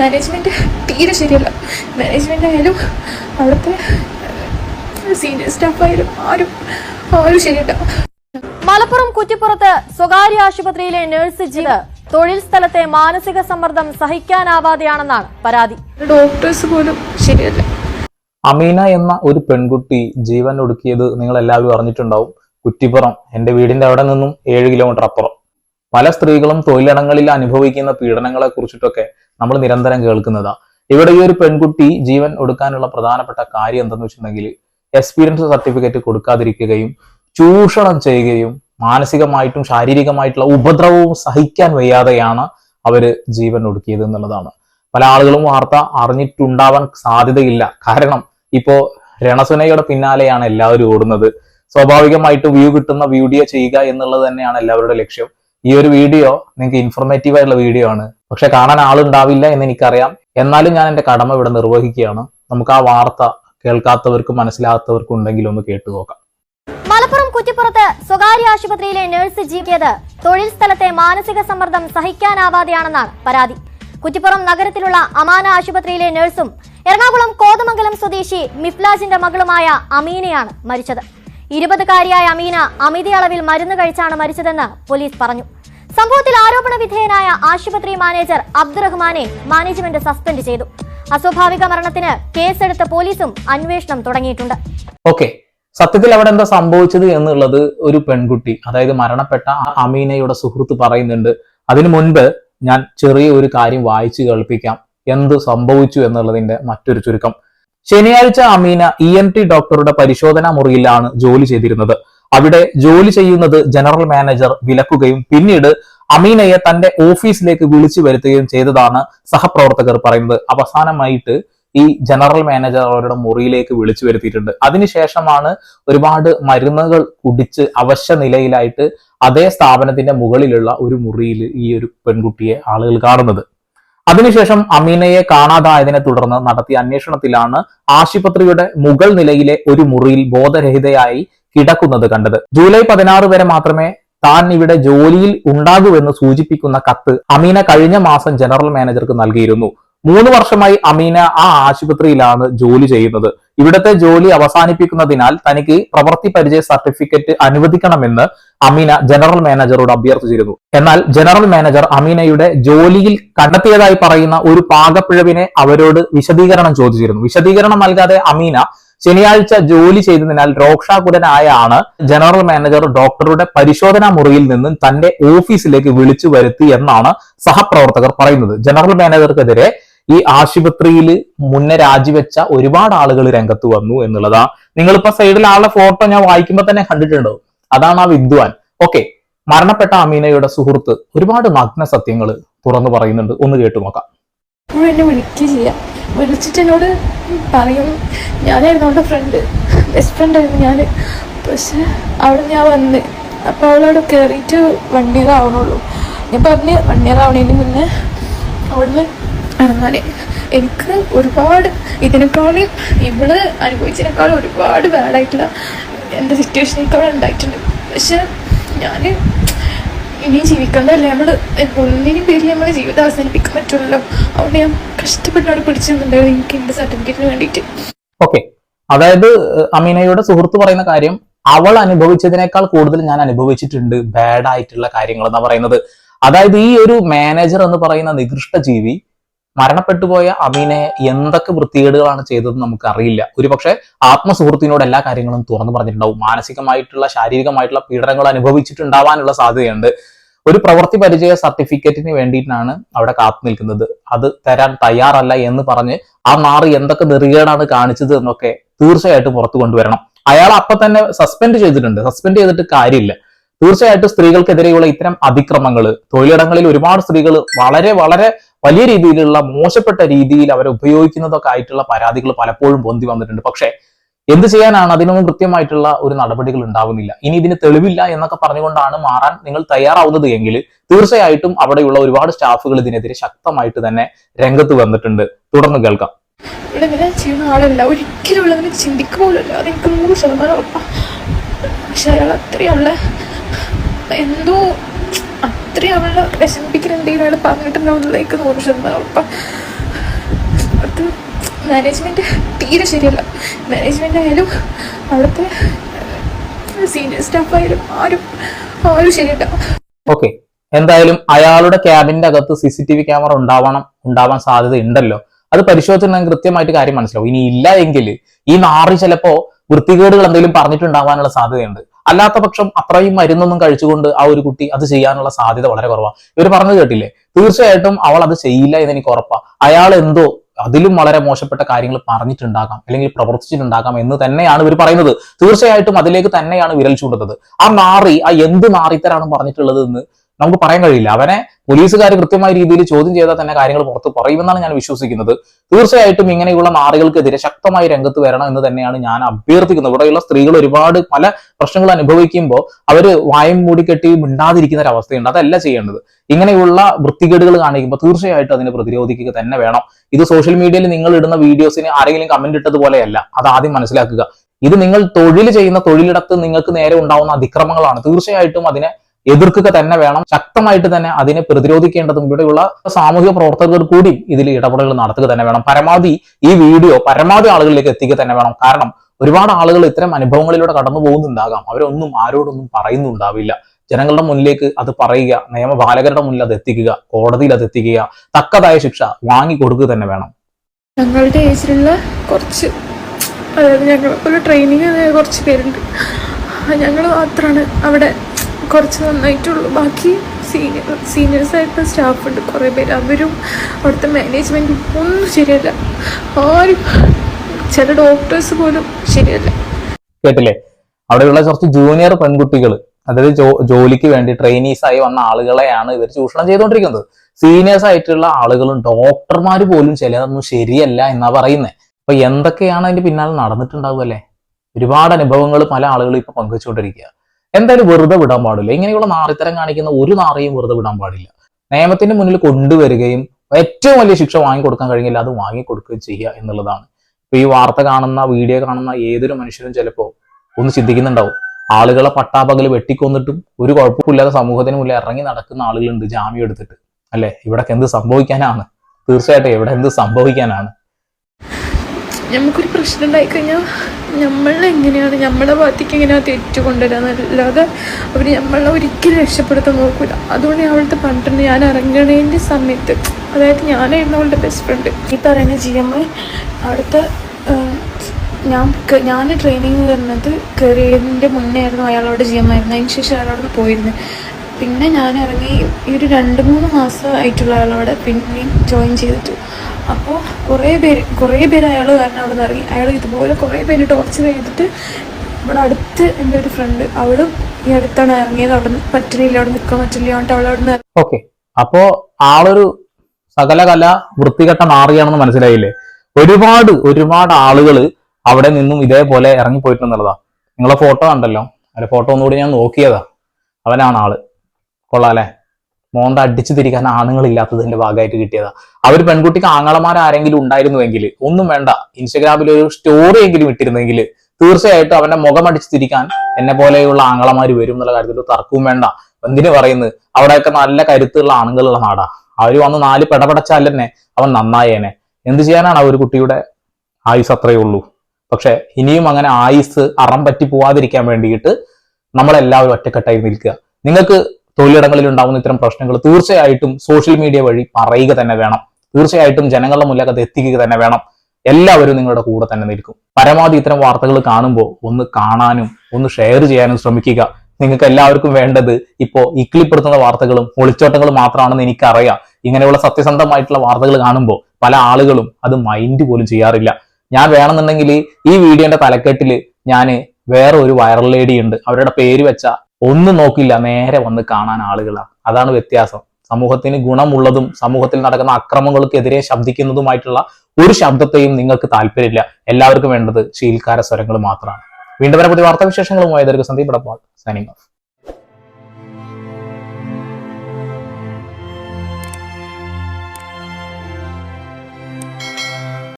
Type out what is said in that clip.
Management തീരെ ശരിയല്ല. Management ആയാലും അവിടുത്തെ സീനിയർ സ്റ്റാഫായാലും ആരും ആരും ശരിയല്ല. മലപ്പുറം കുറ്റിപ്പുറത്ത് സ്വകാര്യ ആശുപത്രിയിലെ നഴ്സ് ജീവ് തൊഴിൽ സ്ഥലത്തെ മാനസിക സമ്മർദ്ദം സഹിക്കാനാവാതെയാണെന്നാണ് പരാതി. ഡോക്ടേഴ്സ് പോലും ശരിയല്ല. അമീന എന്ന ഒരു പെൺകുട്ടി ജീവൻ ഒടുക്കിയത് നിങ്ങൾ എല്ലാവരും അറിഞ്ഞിട്ടുണ്ടാവും. കുറ്റിപ്പുറം എന്റെ വീടിന്റെ അവിടെ നിന്നും ഏഴ് കിലോമീറ്റർ അപ്പുറം. പല സ്ത്രീകളും തൊഴിലിടങ്ങളിൽ അനുഭവിക്കുന്ന പീഡനങ്ങളെ കുറിച്ചിട്ടൊക്കെ നമ്മൾ നിരന്തരം കേൾക്കുന്നതാ. ഇവിടെ ഈ ഒരു പെൺകുട്ടി ജീവൻ ഒടുക്കാനുള്ള പ്രധാനപ്പെട്ട കാര്യം എന്തെന്ന് വെച്ചിട്ടുണ്ടെങ്കിൽ എക്സ്പീരിയൻസ് സർട്ടിഫിക്കറ്റ് കൊടുക്കാതിരിക്കുകയും ചൂഷണം ചെയ്യുകയും മാനസികമായിട്ടും ശാരീരികമായിട്ടുള്ള ഉപദ്രവവും സഹിക്കാൻ വയ്യാതെയാണ് അവർ ജീവൻ ഒടുക്കിയത് എന്നുള്ളതാണ്. പല ആളുകളും വാർത്ത അറിഞ്ഞിട്ടുണ്ടാവാൻ സാധ്യതയില്ല. കാരണം ഇപ്പോ രണസുനയുടെ പിന്നാലെയാണ് എല്ലാവരും ഓടുന്നത്. സ്വാഭാവികമായിട്ടും വ്യൂ കിട്ടുന്ന വീഡിയോ ചെയ്യുക എന്നുള്ളത് തന്നെയാണ് എല്ലാവരുടെ ലക്ഷ്യം. ഈ ഒരു വീഡിയോ നിങ്ങൾക്ക് ഇൻഫോർമേറ്റീവ് ആയിട്ടുള്ള വീഡിയോ ആണ്. പക്ഷെ കാണാൻ ആളുണ്ടാവില്ല എന്ന് എനിക്കറിയാം. എന്നാലും ഞാൻ എന്റെ കടമ ഇവിടെ നിർവഹിക്കുകയാണ്. നമുക്ക് ആ വാർത്ത കേൾക്കാത്തവർക്കും മനസ്സിലാകാത്തവർക്കും ഉണ്ടെങ്കിൽ ഒന്ന് കേട്ടു നോക്കാം. മലപ്പുറം കുറ്റിപ്പുറത്ത് സ്വകാര്യ ആശുപത്രിയിലെ നഴ്സ് ജീവിയത് തൊഴിൽ സ്ഥലത്തെ മാനസിക സമ്മർദ്ദം സഹിക്കാനാവാതെയാണെന്നാണ് പരാതി. കുറ്റിപ്പുറം നഗരത്തിലുള്ള അമാന ആശുപത്രിയിലെ നഴ്സും എറണാകുളം കോതമംഗലം സ്വദേശി മിഫ്ലാജിന്റെ മകളുമായ അമീനയാണ് മരിച്ചത്. ഇരുപതുകാരിയായ അമീന അമിത അളവിൽ മരുന്ന് കഴിച്ചാണ് മരിച്ചതെന്ന് പോലീസ് പറഞ്ഞു. സംഭവത്തിൽ ആരോപണ വിധേയനായ ആശുപത്രി മാനേജർ അബ്ദുറഹ്മാനെ മാനേജ്മെന്റ് സസ്പെൻഡ് ചെയ്തു. അസ്വാഭാവിക മരണത്തിന് കേസെടുത്ത പോലീസും അന്വേഷണം തുടങ്ങിയിട്ടുണ്ട്. ഓക്കെ സത്യത്തിൽ അവിടെ എന്താ സംഭവിച്ചത് എന്നുള്ളത് ഒരു പെൺകുട്ടി അതായത് മരണപ്പെട്ട അമീനയുടെ സുഹൃത്ത് പറയുന്നുണ്ട്. അതിനു മുൻപ് ഞാൻ ചെറിയ ഒരു കാര്യം വായിച്ചു കേൾപ്പിക്കാം. എന്ത് സംഭവിച്ചു എന്നുള്ളതിന്റെ മറ്റൊരു ചുരുക്കം. ശനിയാഴ്ച അമീന ഇ എൻ ടി ഡോക്ടറുടെ പരിശോധനാ മുറിയിലാണ് ജോലി ചെയ്തിരുന്നത്. അവിടെ ജോലി ചെയ്യുന്നത് ജനറൽ മാനേജർ വിലക്കുകയും പിന്നീട് അമീനയെ തന്റെ ഓഫീസിലേക്ക് വിളിച്ചു വരുത്തുകയും ചെയ്തതാണ് സഹപ്രവർത്തകർ പറയുന്നത്. അവസാനമായിട്ട് ഈ ജനറൽ മാനേജർ അവരുടെ മുറിയിലേക്ക് വിളിച്ചു വരുത്തിയിട്ടുണ്ട്. അതിനുശേഷമാണ് ഒരുപാട് മരുന്നുകൾ കുടിച്ച് അവശ്യ നിലയിലായിട്ട് അതേ സ്ഥാപനത്തിന്റെ മുകളിലുള്ള ഒരു മുറിയിൽ ഈ ഒരു പെൺകുട്ടിയെ ആളുകൾ കാണുന്നത്. അതിനുശേഷം അമീനയെ കാണാതായതിനെ തുടർന്ന് നടത്തിയ അന്വേഷണത്തിലാണ് ആശുപത്രിയുടെ മുകൾ നിലയിലെ ഒരു മുറിയിൽ ബോധരഹിതയായി കിടക്കുന്നത് കണ്ടത്. ജൂലൈ പതിനാറ് വരെ മാത്രമേ താൻ ഇവിടെ ജോലിയിൽ ഉണ്ടാകുമെന്ന് സൂചിപ്പിക്കുന്ന കത്ത് അമീന കഴിഞ്ഞ മാസം ജനറൽ മാനേജർക്ക് നൽകിയിരുന്നു. മൂന്ന് വർഷമായി അമീന ആ ആശുപത്രിയിലാണ് ജോലി ചെയ്യുന്നത്. ഇവിടത്തെ ജോലി അവസാനിപ്പിക്കുന്നതിനാൽ തനിക്ക് പ്രവൃത്തി പരിചയ സർട്ടിഫിക്കറ്റ് അനുവദിക്കണമെന്ന് അമീന ജനറൽ മാനേജറോട് അഭ്യർത്ഥിച്ചിരുന്നു. എന്നാൽ ജനറൽ മാനേജർ അമീനയുടെ ജോലിയിൽ കണ്ടെത്തിയതായി പറയുന്ന ഒരു പാകപ്പിഴവിനെ അവരോട് വിശദീകരണം ചോദിച്ചിരുന്നു. വിശദീകരണം നൽകാതെ അമീന ശനിയാഴ്ച ജോലി ചെയ്തതിനാൽ രോക്ഷാകുലനായാണ് ജനറൽ മാനേജർ ഡോക്ടറുടെ പരിശോധനാ മുറിയിൽ നിന്നും തന്റെ ഓഫീസിലേക്ക് വിളിച്ചു വരുത്തി എന്നാണ് സഹപ്രവർത്തകർ പറയുന്നത്. ജനറൽ മാനേജർക്കെതിരെ ഈ ആശുപത്രിയിൽ മുന്നേ രാജിവെച്ച ഒരുപാട് ആളുകൾ രംഗത്ത് വന്നു എന്നുള്ളതാ. നിങ്ങളിപ്പോ സൈഡിൽ ആളുടെ ഫോട്ടോ ഞാൻ വായിക്കുമ്പോൾ തന്നെ കണ്ടിട്ടുണ്ടോ അതാണ് ആ വിദ്വാൻ. ഓക്കെ മരണപ്പെട്ട അമീനയുടെ സുഹൃത്ത് ഒരുപാട് നഗ്ന സത്യങ്ങൾ തുറന്നു പറയുന്നുണ്ട്. ഒന്ന് കേട്ടു നോക്കാം അപ്പോൾ എന്നെ വിളിക്കുക ചെയ്യാം. വിളിച്ചിട്ട് എന്നോട് പറയും ഞാനായിരുന്നു അവളുടെ ഫ്രണ്ട് ബെസ്റ്റ് ഫ്രണ്ടായിരുന്നു ഞാൻ പക്ഷെ അവിടെ ഞാൻ വന്ന് അപ്പോൾ അവളവിടെ കയറിയിട്ട് വൺ ഇയർ ആവണുള്ളൂ. ഞാൻ പറഞ്ഞ് വൺ ഇയർ ആവണതിന് മുന്നേ അവിടുന്ന് ഇറങ്ങാൻ എനിക്ക് ഒരുപാട് ഇതിനേക്കാളും ഇവൾ അനുഭവിച്ചതിനേക്കാളും ഒരുപാട് ബാഡായിട്ടുള്ള എന്റെ സിറ്റുവേഷനേക്കാളും ഉണ്ടായിട്ടുണ്ട്. പക്ഷെ ഞാൻ ഇനി ജീവിക്കണ്ടല്ലേ? നമ്മൾ ഒന്നിനും പേരിൽ നമ്മളെ ജീവിതം അവസാനിപ്പിക്കാൻ പറ്റുമല്ലോ അതുകൊണ്ട് ഞാൻ കഷ്ടപ്പെട്ടാണ് പിടിച്ചിരുന്നുണ്ടായിരുന്നു എനിക്ക് എന്റെ സർട്ടിഫിക്കറ്റിന് വേണ്ടിയിട്ട്. ഓക്കെ. അതായത് അമീനയുടെ സുഹൃത്ത് പറയുന്ന കാര്യം അവൾ അനുഭവിച്ചതിനേക്കാൾ കൂടുതൽ ഞാൻ അനുഭവിച്ചിട്ടുണ്ട്. ബാഡ് ആയിട്ടുള്ള കാര്യങ്ങൾ എന്നാ പറയുന്നത്. അതായത് ഈ ഒരു മാനേജർ എന്ന് പറയുന്ന നികൃഷ്ട ജീവി മരണപ്പെട്ടു പോയ അമീനെ എന്തൊക്കെ വൃത്തികേടുകളാണ് ചെയ്തതെന്ന് നമുക്ക് അറിയില്ല ഒരുപക്ഷെ ആത്മസുഹൃത്തിനോട് എല്ലാ കാര്യങ്ങളും തുറന്നു പറഞ്ഞിട്ടുണ്ടാവും. മാനസികമായിട്ടുള്ള ശാരീരികമായിട്ടുള്ള പീഡനങ്ങൾ അനുഭവിച്ചിട്ടുണ്ടാവാനുള്ള സാധ്യതയുണ്ട്. ഒരു പ്രവൃത്തി പരിചയ സർട്ടിഫിക്കറ്റിന് വേണ്ടിയിട്ടാണ് അവിടെ കാത്തു നിൽക്കുന്നത്. അത് തരാൻ തയ്യാറല്ല എന്ന് പറഞ്ഞ് ആ നാറ് എന്തൊക്കെ നെറികേടാണ് കാണിച്ചത് എന്നൊക്കെ തീർച്ചയായിട്ടും പുറത്തു കൊണ്ടുവരണം. അയാൾ അപ്പൊ തന്നെ സസ്പെൻഡ് ചെയ്തിട്ടുണ്ട്. സസ്പെൻഡ് ചെയ്തിട്ട് കാര്യമില്ല. തീർച്ചയായിട്ടും സ്ത്രീകൾക്കെതിരെയുള്ള ഇത്തരം അതിക്രമങ്ങൾ തൊഴിലിടങ്ങളിൽ ഒരുപാട് സ്ത്രീകൾ വളരെ വളരെ വലിയ രീതിയിലുള്ള മോശപ്പെട്ട രീതിയിൽ അവരെ ഉപയോഗിക്കുന്നതൊക്കെ ആയിട്ടുള്ള പരാതികൾ പലപ്പോഴും പൊന്തി വന്നിട്ടുണ്ട്. പക്ഷേ എന്ത് ചെയ്യാനാണ്? അതിനൊന്നും കൃത്യമായിട്ടുള്ള ഒരു നടപടികൾ ഉണ്ടാവുന്നില്ല. ഇനി ഇതിന് തെളിവില്ല എന്നൊക്കെ പറഞ്ഞുകൊണ്ടാണ് മാറാൻ നിങ്ങൾ തയ്യാറാവുന്നത് എങ്കിൽ തീർച്ചയായിട്ടും അവിടെയുള്ള ഒരുപാട് സ്റ്റാഫുകൾ ഇതിനെതിരെ ശക്തമായിട്ട് തന്നെ രംഗത്ത് വന്നിട്ടുണ്ട്. തുടർന്ന് കേൾക്കാം. ചെയ്യുന്ന ആളല്ല. ഒരിക്കലും ഉള്ളതിനെ ചിന്തിക്കുപോലല്ല അതെനിക്ക് നൂറ് ശതമാനം ഉറപ്പാണ് പക്ഷെ അയാൾ അത്രയുള്ള എന്തോ അത്രയും അവളെ വിഷമിപ്പിക്കുന്ന എന്തെങ്കിലും പറഞ്ഞിട്ടുണ്ടാവുന്നതിലേക്ക് നൂറ് ശതമാനം ഉറപ്പാണ് മാനേജ്മെന്റ് തീരെ ശരിയല്ല. മാനേജ്മെന്റ് ആയാലും അവിടുത്തെ സീനിയർ സ്റ്റാഫായാലും ആരും ആരും ശരിയല്ല. ഓക്കെ എന്തായാലും അയാളുടെ ക്യാബിന്റെ അകത്ത് C C T V camera ഉണ്ടാവണം ഉണ്ടാവാൻ സാധ്യത ഉണ്ടല്ലോ. അത് പരിശോധിച്ചിട്ടുണ്ടെങ്കിൽ കൃത്യമായിട്ട് കാര്യം മനസ്സിലാവും. ഇനി ഇല്ല എങ്കിൽ ഈ നാറി ചിലപ്പോ വൃത്തികേടുകൾ എന്തെങ്കിലും പറഞ്ഞിട്ടുണ്ടാവാനുള്ള സാധ്യതയുണ്ട്. അല്ലാത്ത പക്ഷം അത്രയും മരുന്നൊന്നും കഴിച്ചുകൊണ്ട് ആ ഒരു കുട്ടി അത് ചെയ്യാനുള്ള സാധ്യത വളരെ കുറവാണ് ഇവർ പറഞ്ഞു കേട്ടില്ലേ? തീർച്ചയായിട്ടും അവൾ അത് ചെയ്യില്ല എന്ന് എനിക്ക് ഉറപ്പാണ് അയാൾ എന്തോ അതിലും വളരെ മോശപ്പെട്ട കാര്യങ്ങൾ പറഞ്ഞിട്ടുണ്ടാകാം അല്ലെങ്കിൽ പ്രവർത്തിച്ചിട്ടുണ്ടാകാം എന്ന് തന്നെയാണ് ഇവർ പറയുന്നത്. തീർച്ചയായിട്ടും അതിലേക്ക് തന്നെയാണ് വിരൽ ചൂണ്ടുന്നത്. ആ നാറി ആ എന്ത് നാറിത്തരാണ് പറഞ്ഞിട്ടുള്ളത് എന്ന് നമുക്ക് പറയാൻ കഴിയില്ല. അവനെ പോലീസുകാർ കൃത്യമായ രീതിയിൽ ചോദ്യം ചെയ്താൽ തന്നെ കാര്യങ്ങൾ പുറത്ത് പറയുമെന്നാണ് ഞാൻ വിശ്വസിക്കുന്നത്. തീർച്ചയായിട്ടും ഇങ്ങനെയുള്ള നാറികൾക്കെതിരെ ശക്തമായി രംഗത്ത് വരണം എന്ന് തന്നെയാണ് ഞാൻ അഭ്യർത്ഥിക്കുന്നത്. ഇവിടെയുള്ള സ്ത്രീകൾ ഒരുപാട് പല പ്രശ്നങ്ങൾ അനുഭവിക്കുമ്പോൾ അവർ വായം മൂടിക്കെട്ടി മിണ്ടാതിരിക്കുന്ന ഒരു അവസ്ഥയുണ്ട്. അതല്ല ചെയ്യേണ്ടത്. ഇങ്ങനെയുള്ള വൃത്തികേടുകൾ കാണിക്കുമ്പോൾ തീർച്ചയായിട്ടും അതിനെ പ്രതിരോധിക്കുക തന്നെ വേണം. ഇത് സോഷ്യൽ മീഡിയയിൽ നിങ്ങൾ ഇടുന്ന വീഡിയോസിന് ആരെങ്കിലും കമന്റ് ഇട്ടതുപോലെയല്ല. അത് ആദ്യം മനസ്സിലാക്കുക. ഇത് നിങ്ങൾ തൊഴിൽ ചെയ്യുന്ന തൊഴിലിടത്ത് നിങ്ങൾക്ക് നേരെ ഉണ്ടാവുന്ന അതിക്രമങ്ങളാണ്. തീർച്ചയായിട്ടും അതിനെ എതിർക്കുക തന്നെ വേണം. ശക്തമായിട്ട് തന്നെ അതിനെ പ്രതിരോധിക്കേണ്ടതും ഇവിടെയുള്ള സാമൂഹിക പ്രവർത്തകർ കൂടി ഇതിൽ ഇടപെടലുകൾ നടത്തുക തന്നെ വേണം. പരമാവധി ഈ വീഡിയോ പരമാവധി ആളുകളിലേക്ക് എത്തിക്കുക തന്നെ വേണം. കാരണം ഒരുപാട് ആളുകൾ ഇത്തരം അനുഭവങ്ങളിലൂടെ കടന്നു പോകുന്നുണ്ടാകാം. അവരൊന്നും ആരോടൊന്നും പറയുന്നുണ്ടാവില്ല. ജനങ്ങളുടെ മുന്നിലേക്ക് അത് പറയുക നിയമപാലകരുടെ മുന്നിൽ അത് എത്തിക്കുക കോടതിയിൽ അത് എത്തിക്കുക തക്കതായ ശിക്ഷ വാങ്ങിക്കൊടുക്കുക തന്നെ വേണം. ഞങ്ങളുടെ ഏജിലുള്ള കുറച്ച് അതായത് ഞങ്ങൾ ഒരു ട്രെയിനിങ് കുറച്ച് പേരുണ്ട്. ഞങ്ങൾ മാത്രമാണ് അവിടെ കുറച്ച് നന്നായിട്ടുള്ളൂ. ബാക്കി സീനിയർ സീനിയേഴ്സ് ആയിട്ടുള്ള സ്റ്റാഫ് ഉണ്ട്. കുറേ പേര്. അവരും അവിടുത്തെ മാനേജ്മെന്റും ഒന്നും ശരിയല്ല. ആരും ചില ഡോക്ടേഴ്സ് പോലും ശരിയല്ല. കേട്ടില്ലേ? അവിടെയുള്ള കുറച്ച് ജൂനിയർ പെൺകുട്ടികൾ അതായത് ജോലിക്ക് വേണ്ടി ട്രെയിനീസ് ആയി വന്ന ആളുകളെയാണ് ഇവർ ചൂഷണം ചെയ്തുകൊണ്ടിരിക്കുന്നത്. സീനിയേഴ്സ് ആയിട്ടുള്ള ആളുകളും ഡോക്ടർമാർ പോലും ചിലതൊന്നും ശരിയല്ല എന്നാ പറയുന്നത് അപ്പൊ എന്തൊക്കെയാണ് അതിന്റെ പിന്നാലെ നടന്നിട്ടുണ്ടാവുക അല്ലേ? ഒരുപാട് അനുഭവങ്ങൾ പല ആളുകളും ഇപ്പൊ പങ്കുവെച്ചുകൊണ്ടിരിക്കുക എന്തായാലും വെറുതെ വിടാൻ പാടില്ല. ഇങ്ങനെയുള്ള നാറിത്തരം കാണിക്കുന്ന ഒരു നാറിയും വെറുതെ വിടാൻ പാടില്ല. നിയമത്തിന്റെ മുന്നിൽ കൊണ്ടുവരികയും ഏറ്റവും വലിയ ശിക്ഷ വാങ്ങിക്കൊടുക്കാൻ കഴിഞ്ഞില്ല അത് വാങ്ങിക്കൊടുക്കുകയും ചെയ്യുക എന്നുള്ളതാണ്. ഇപ്പൊ ഈ വാർത്ത കാണുന്ന വീഡിയോ കാണുന്ന ഏതൊരു മനുഷ്യരും ചിലപ്പോ ഒന്ന് ചിന്തിക്കുന്നുണ്ടാവും. ആളുകളെ പട്ടാപകൽ വെട്ടിക്കൊന്നിട്ടും ഒരു കുഴപ്പമില്ലാതെ സമൂഹത്തിന് മുന്നിൽ ഇറങ്ങി നടക്കുന്ന ആളുകളുണ്ട് ജാമ്യം എടുത്തിട്ട്. അല്ലെ? ഇവിടെ എന്ത് സംഭവിക്കാനാണ്? തീർച്ചയായിട്ടും ഇവിടെ എന്ത് സംഭവിക്കാനാണ്? നമുക്കൊരു പ്രശ്നം ഉണ്ടായിക്കഴിഞ്ഞാൽ നമ്മൾ എങ്ങനെയാണ് നമ്മളെ ഭാഗത്തേക്ക് എങ്ങനെയാണ് തെറ്റ് കൊണ്ടുവരാന്നല്ലാതെ അവർ നമ്മളെ ഒരിക്കലും രക്ഷപ്പെടുത്താൻ നോക്കില്ല അതുകൊണ്ട് ഞാൻ അവളുടെ പണ്ടുണ്ട് ഞാൻ ഇറങ്ങണേന്റെ സമയത്ത് അതായത് ഞാനായിരുന്നു അവളുടെ ബെസ്റ്റ് ഫ്രണ്ട് ഈ പറയുന്ന ജി എം അവിടുത്തെ ഞാൻ ഞാൻ ട്രെയിനിങ് വരുന്നത് കയറിയതിന്റെ മുന്നേ ആയിരുന്നു അയാളോട് ജി എം ആയിരുന്നു. അതിന് ശേഷം അയാളോട് പോയിരുന്നു. പിന്നെ ഞാൻ ഇറങ്ങി ഈ ഒരു രണ്ട് മൂന്ന് മാസം ആയിട്ടുള്ള അയാളോടെ പിന്നെയും ജോയിൻ ചെയ്തിട്ട്. അപ്പോൾ കുറേ പേര് കുറേ പേര് അയാൾ കാരണം അവിടെ നിന്ന് ഇറങ്ങി. അയാൾ ഇതുപോലെ കുറേ പേര് ടോർച്ചർ ചെയ്തിട്ട് ഇവിടെ അടുത്ത് എന്റെ ഒരു ഫ്രണ്ട് അവളും ഈ അടുത്താണ് ഇറങ്ങിയത്. അവിടെ നിന്ന് പറ്റുന്നില്ല അവിടെ നിൽക്കാൻ പറ്റില്ല എന്നിട്ട് അവിടെ നിന്ന് ഓക്കെ അപ്പോ ആളൊരു സകല കല വൃത്തികെട്ട മാറിയാണെന്ന് മനസ്സിലായില്ലേ? ഒരുപാട് ഒരുപാട് ആളുകൾ അവിടെ നിന്നും ഇതേപോലെ ഇറങ്ങിപ്പോയിട്ടുണ്ടെന്നുള്ളതാ. നിങ്ങളെ ഫോട്ടോ കണ്ടല്ലോ. അല്ലെ ഫോട്ടോ ഒന്നുകൂടി ഞാൻ നോക്കിയതാ. അവനാണ് ആൾ. കൊള്ളാല്ലേ മോന്ത അടിച്ചു തിരിക്കാൻ ആണുങ്ങളില്ലാത്തതിന്റെ ഭാഗമായിട്ട് കിട്ടിയതാ. അവർ പെൺകുട്ടിക്ക് ആങ്ങളമാർ ആരെങ്കിലും ഉണ്ടായിരുന്നുവെങ്കിൽ ഒന്നും വേണ്ട. ഇൻസ്റ്റഗ്രാമിൽ ഒരു സ്റ്റോറി എങ്കിലും ഇട്ടിരുന്നെങ്കിൽ തീർച്ചയായിട്ടും അവന്റെ മുഖം അടിച്ചു തിരിക്കാൻ എന്നെ പോലെയുള്ള ആങ്ങളമാർ വരും എന്നുള്ള കാര്യത്തിൽ തർക്കവും വേണ്ട. എന്തിനു പറയുന്നത് അവിടെയൊക്കെ നല്ല കരുത്തുള്ള ആണുങ്ങളുള്ള നാടാ. അവർ വന്ന് നാല് പെടപടച്ചാൽ തന്നെ അവൻ നന്നായേനെ. എന്ത് ചെയ്യാനാണ് ആ ഒരു കുട്ടിയുടെ ആയുസ് അത്രയേ ഉള്ളൂ? പക്ഷെ ഇനിയും അങ്ങനെ ആയുസ് അറം പറ്റി പോവാതിരിക്കാൻ വേണ്ടിയിട്ട് നമ്മളെല്ലാവരും ഒറ്റക്കെട്ടായി നിൽക്കുക. നിങ്ങൾക്ക് തൊഴിലിടങ്ങളിൽ ഉണ്ടാകുന്ന ഇത്തരം പ്രശ്നങ്ങൾ തീർച്ചയായിട്ടും സോഷ്യൽ മീഡിയ വഴി പറയുക തന്നെ വേണം. തീർച്ചയായിട്ടും ജനങ്ങളുടെ മുന്നിലേക്ക് അത് എത്തിക്കുക തന്നെ വേണം. എല്ലാവരും നിങ്ങളുടെ കൂടെ തന്നെ നിൽക്കും. പരമാവധി ഇത്തരം വാർത്തകൾ കാണുമ്പോൾ ഒന്ന് കാണാനും ഒന്ന് ഷെയർ ചെയ്യാനും ശ്രമിക്കുക. നിങ്ങൾക്ക് എല്ലാവർക്കും വേണ്ടത് ഇപ്പോൾ ഇക്കിളിപ്പെടുത്തുന്ന വാർത്തകളും ഒളിച്ചോട്ടങ്ങളും മാത്രമാണെന്ന് എനിക്കറിയാം. ഇങ്ങനെയുള്ള സത്യസന്ധമായിട്ടുള്ള വാർത്തകൾ കാണുമ്പോൾ പല ആളുകളും അത് മൈൻഡ് പോലും ചെയ്യാറില്ല. ഞാൻ വേണമെന്നുണ്ടെങ്കിൽ ഈ വീഡിയോന്റെ തലക്കെട്ടിൽ ഞാൻ വേറെ ഒരു വൈറൽ ലേഡി ഉണ്ട്. അവരുടെ പേര് വെച്ച ഒന്നും നോക്കില്ല നേരെ വന്ന് കാണാൻ ആളുകളാണ് അതാണ് വ്യത്യാസം. സമൂഹത്തിന് ഗുണമുള്ളതും സമൂഹത്തിൽ നടക്കുന്ന അക്രമങ്ങൾക്കെതിരെ ശബ്ദിക്കുന്നതുമായിട്ടുള്ള ഒരു ശബ്ദത്തെയും നിങ്ങൾക്ക് താല്പര്യമില്ല. എല്ലാവർക്കും വേണ്ടത് ശീൽക്കാര സ്വരങ്ങൾ മാത്രമാണ്. വീണ്ടും വരെ പുതിയ വാർത്താവിശേഷങ്ങളുമായി. സന്ദീപ് ഇടപാട് സൈനിങ് ഓഫ്.